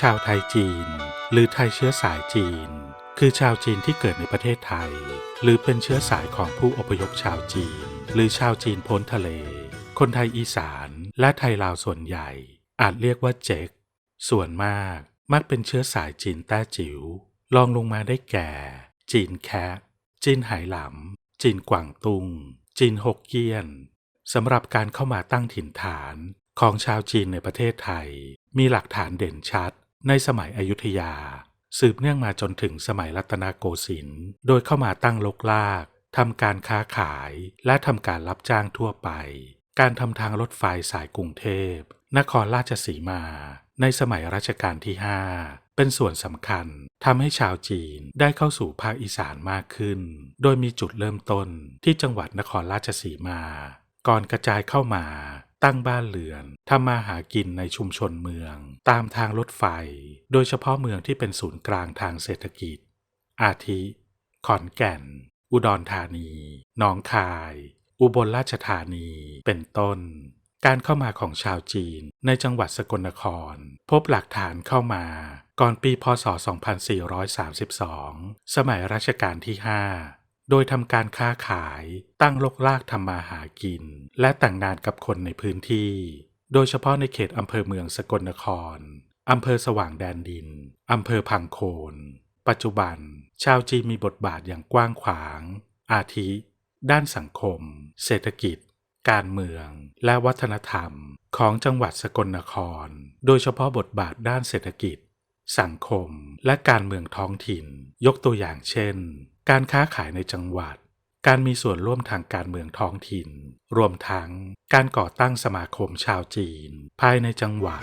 ชาวไทยจีน หรือไทยเชื้อสายจีน คือชาวจีนที่เกิดในประเทศไทย หรือเป็นเชื้อสายของผู้อพยพชาวจีน หรือชาวจีนพ้นทะเล คนไทยอีสานและไทยลาวส่วนใหญ่ อาจเรียกว่าเจ๊กส่วนมากมักเป็นเชื้อสายจีนแต้จิ๋วลองลงมาได้แก่ จีนแคะจีนไหหลำจีนกวางตุง จีนฮกเกี้ยนสำหรับการเข้ามาตั้งถิ่นฐานของชาวจีนในประเทศไทย มีหลักฐานเด่นชัด ในสมัยอยุธยา สืบเนื่องมาจนถึงสมัยรัตนโกสินทร์โดยเข้ามาตั้งลกลากทำการค้าขายและทำการรับจ้างทั่วไป การทำทางรถไฟสายกรุงเทพ นครราชสีมา ในสมัยรัชกาลที่ 5 เป็นส่วนสำคัญทำให้ชาวจีนได้เข้าสู่ภาคอีสานมากขึ้น โดยมีจุดเริ่มต้นที่จังหวัดนครราชสีมา ก่อนกระจายเข้ามา ตั้งบ้านเรือนทำมาหากินในชุมชนเมือง ตามทางรถไฟ โดยเฉพาะเมืองที่เป็นศูนย์กลางทางเศรษฐกิจ อาทิ ขอนแก่น อุดรธานีหนองคาย อุบลราชธานี เป็นต้น การเข้ามาของชาวจีนในจังหวัดสกลนคร พบหลักฐานเข้ามาก่อนปีพศ 2432 สมัยรัชกาลที่ 5 โดยทำการค้าขายตั้งลกลากทำมาหากิน และแต่งงานกับคนในพื้นที่ โดยเฉพาะในเขตอำเภอเมืองสกลนครอำเภอสว่างแดนดินอำเภอพังโคน ปัจจุบัน ชาวจีนมีบทบาทอย่างกว้างขวาง อาทิ ด้านสังคม เศรษฐกิจ การเมือง และวัฒนธรรมของจังหวัดสกลนคร โดยเฉพาะบทบาทด้านเศรษฐกิจ สังคม และการเมืองท้องถิ่น ยกตัวอย่างเช่น การค้าขายในจังหวัด การมีส่วนร่วมทางการเมืองท้องถิ่น รวมทั้งการก่อตั้งสมาคมชาวจีน ภายในจังหวัด